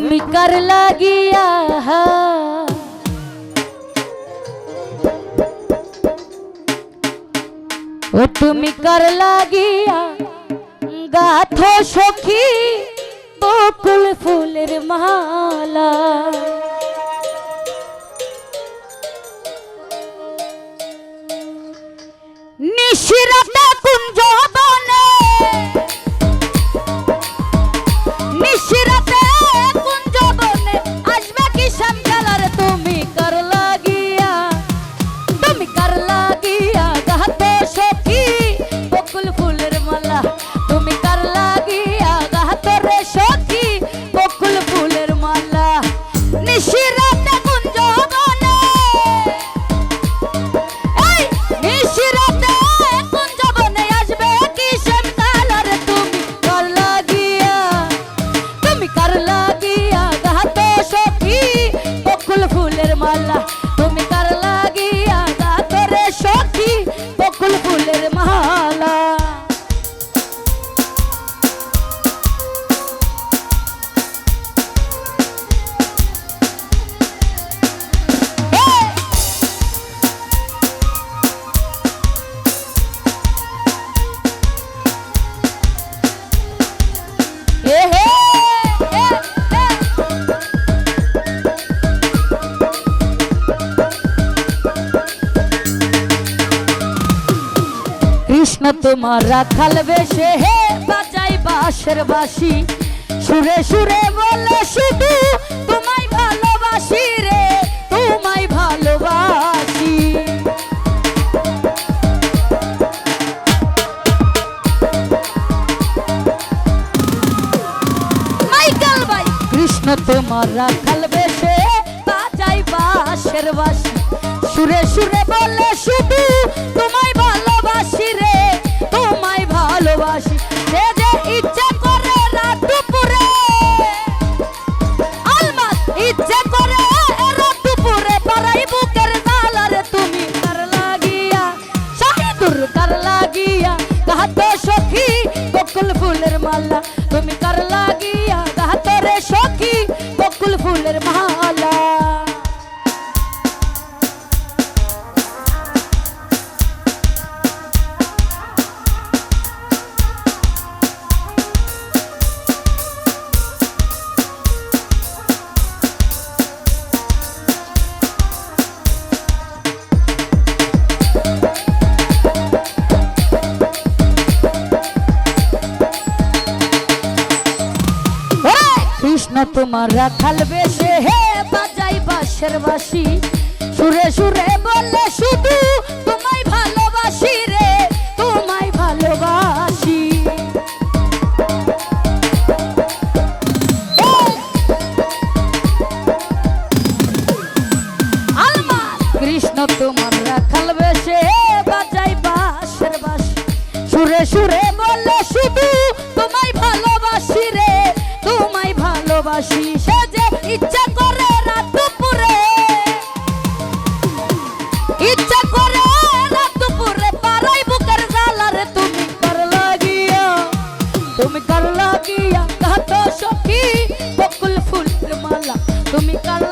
তুমি কার লাগিয়া ও তুমি কার লাগিয়া গাথো সখী বকুল ফুলের মালা? নিশিরাতে নিশিরাতে কৃষ্ণ তোমার রাখাল বেশে। হে বাজাই বাঁশের বাসি সুরে সুরে বলে শুধু, তোমায় ভালোবাসি রে, তোমায় ভালোবাসি। মাইকেল ভাই, কৃষ্ণ তোমার রাখাল বেশে। বাজাই বাঁশের বাসি সুরে সুরে বলে শুধু তোমার রাখাল বেশে, হে বাজাই বাঁশের বাসি সুরে সুরে বলে, শুধু তোমায় ভালোবাসি রে, তোমায় ভালোবাসি। কৃষ্ণ তোমার ভালোবাসি সে ইচ্ছা করে রাত দুপুরে। ইচ্ছা করে রাত দুপুরে পারাই বুকের জালারে তুমি কর লাগিয়া? তুমি কর লাগিয়া? গাত সখী, বকুল ফুলের মালা, তুমি কর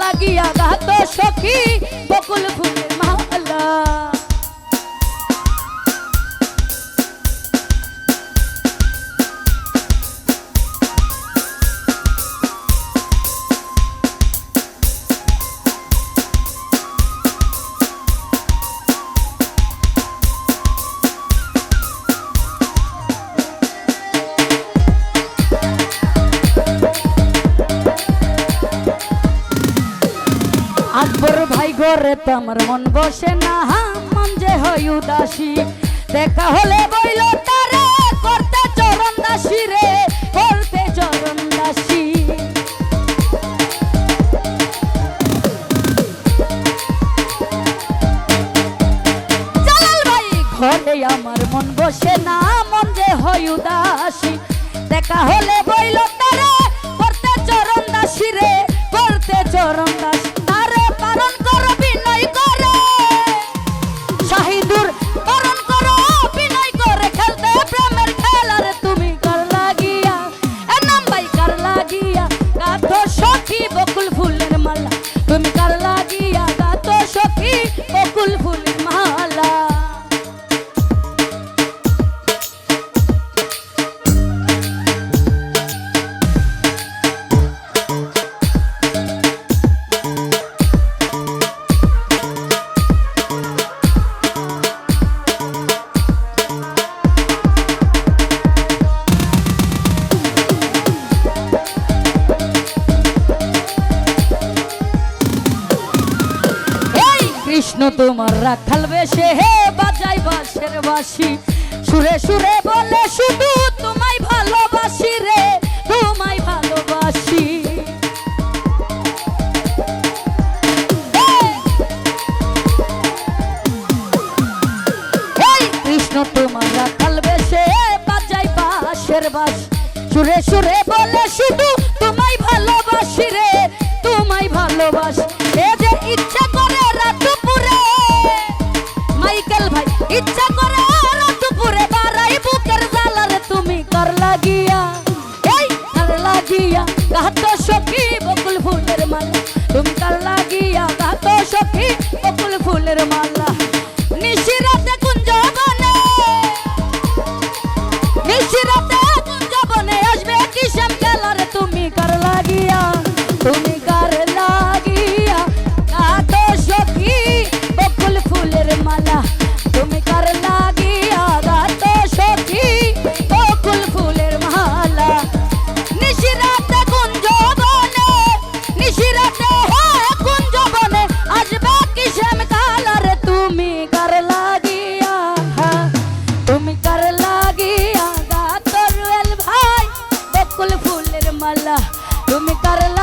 ভাই ঘরে আমার মন বসে না। মন যে হয় উদাসী। দেখা হলে বইল তারে, করতে চরণ দাসী রে, করতে চরণ দাসী। আমার মন বসে না, মন যে হয় উদাসী। দেখা হলে বইল dia. কৃষ্ণ, তোমার রাখাল বেশে হে বাজাই বাসের বাসি সুরে সুরে বলে, শুধু তোমায় ভালোবাসি রে, তোমায় ভালোবাসি। কৃষ্ণ, তোমার রাখাল বেশে বাজাই বাসের বাস সুরে সুরে বলে, শুধু তোমায় ভালোবাসি রে, তোমায় ভালোবাসি। এ যে ইচ্ছা করে রাত ইচ্ছা করে বাড়াই বুকের জালার তুমি কর লাগিয়া? এই কর লাগিয়া? সখী বকুল ফুলের মালা, তুমি কর লাগিয়া? গাত সখী বকুল ফুলের মালা। তুমি করলা